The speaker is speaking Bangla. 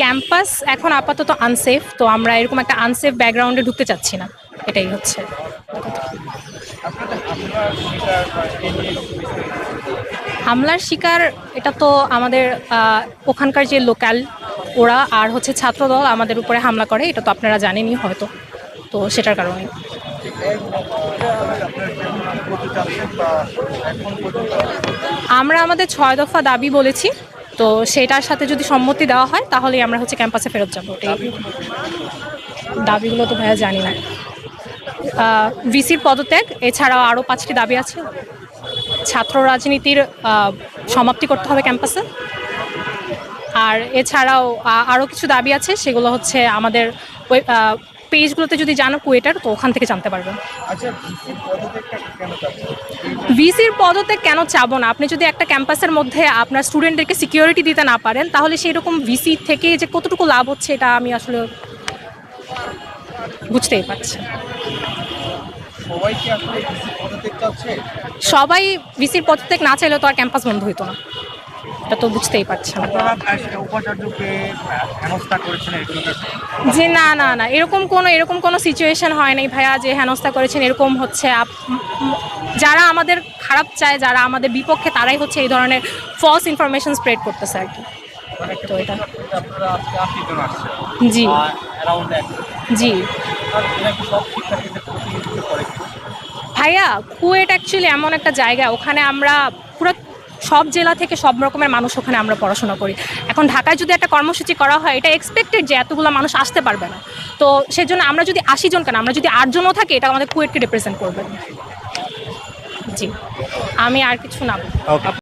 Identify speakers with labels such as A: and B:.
A: ক্যাম্পাস এখন আপাতত আনসেফ তো আমরা এরকম একটা আনসেফ ব্যাকগ্রাউন্ডে ঢুকতে চাচ্ছি না। এটাই হচ্ছে। হামলার শিকার, এটা তো আমাদের ওখানকার যে লোকাল ওরা আর হচ্ছে ছাত্রদল আমাদের উপরে হামলা করে, এটা তো আপনারা জানেনই হয়তো। তো সেটার কারণে। আমরা আমাদের ছয় দফা দাবি বলেছি, তো সেটার সাথে যদি সম্মতি দেওয়া হয়, তাহলেই আমরা হচ্ছে ক্যাম্পাসে ফেরত যাব। দাবিগুলো তো ভাইয়া জানি না। ভিসির পদত্যাগ, এছাড়াও আরও পাঁচটি দাবি আছে। ছাত্র রাজনীতির সমাপ্তি করতে হবে ক্যাম্পাসে। আর এছাড়াও আরও কিছু দাবি আছে, সেগুলো হচ্ছে আমাদের পেজগুলোতে যদি জানো কুয়েটার তো ওখান থেকে জানতে পারবেন
B: আচ্ছা ভিসির
A: পদত্যাগ কেন চাবো না? আপনি যদি একটা ক্যাম্পাসের মধ্যে আপনার স্টুডেন্টদেরকে সিকিউরিটি দিতে না পারেন তাহলে সেই রকম ভিসি থেকে যে কতটুকু লাভ হচ্ছে এটা আমি আসলে বুঝতেই পারছি।
B: সবাই ভিসির পদত্যাগ
A: না চাইলে তো আর ক্যাম্পাস বন্ধ হইতো না। এটা তো বুঝতেই পারছি না
B: আপনারা আহ, উপাচার্যকে আহ, হেনস্থা করেছেন এগুলো
A: যে না না না এরকম কোনো এরকম কোনো সিচুয়েশন হয় নাই ভাইয়া যে হেনস্থা করেছেন এরকম হচ্ছে। যারা আমাদের খারাপ চায় যারা আমাদের বিপক্ষে তারাই হচ্ছে এই ধরনের ফলস ইনফরমেশন স্প্রেড করতেছে আর কি।
B: মানে
A: তো এটা জি। জি? ভাইয়া কুয়েট অ্যাকচুয়ালি এমন একটা জায়গা ওখানে আমরা পুরো সব জেলা থেকে সব রকমের মানুষ ওখানে আমরা পড়াশোনা করি। এখন ঢাকায় যদি একটা কর্মসূচি করা হয়, এটা এক্সপেক্টেড যে এতগুলো মানুষ আসতে পারবে না। তো সেজন্য আমরা যদি আশি জন কেন, আমরা যদি আটজনও থাকি, এটা আমাদের কুয়েটকে রিপ্রেজেন্ট করবে। জি। আমি আর কিছু না।